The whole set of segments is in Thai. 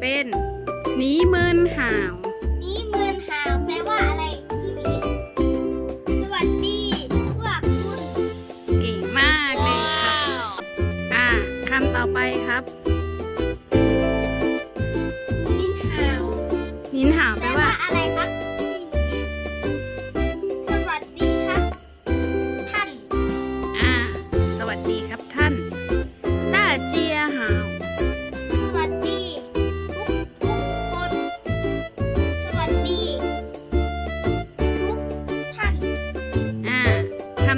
เป็นหนีเมินห่าว นี่เมือนหาวแปลว่าอะไรพี่วิสวัสดีพวกคุณ เก่งมากเลยครับ อ่าคำต่อไปครับ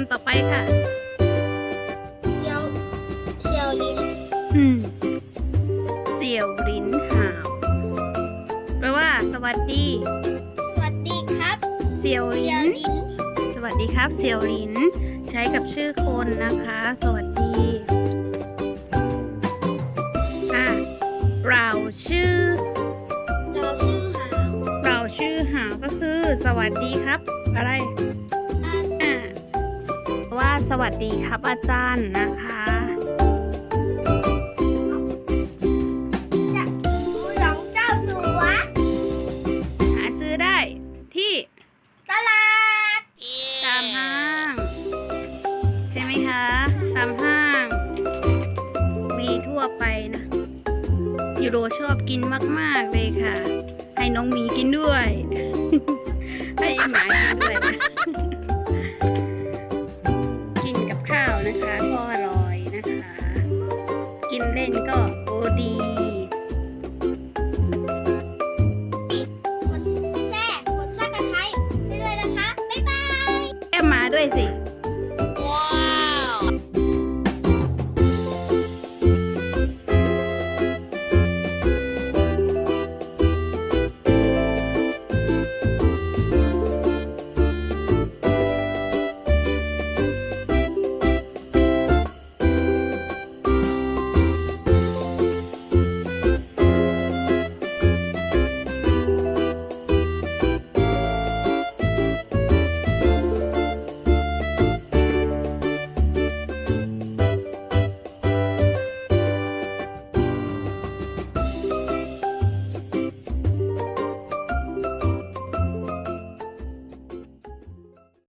ำต่อไปค่ะ เชียวเชียวลิ้นอืมเสี่ยวลินห่าวแปลว่า สวัสดี สวัสดีครับเสี่ยวเชีลิยวนลิ้นสวัสดีครับ เสี่ยวลินใช้กับชื่อคนนะคะ สวัสดีอะเราชื่อ เราชื่อหาวเราชื่อหาวก็คือ สวัสดีครับ อะไรอ่าอ่าว่า สวัสดีครับอาจารย์นะคะจะดูหลงเจ้าสัวหาซื้อได้ที่ตลาด ตามห้าง ใช่ไหมคะ ตามห้าง มีทั่วไปนะยูโรชอบกินมาก ๆ เลยค่ะ ให้น้องหมีกินด้วย ให้หมากินด้วยนะินเล่นก็โอดี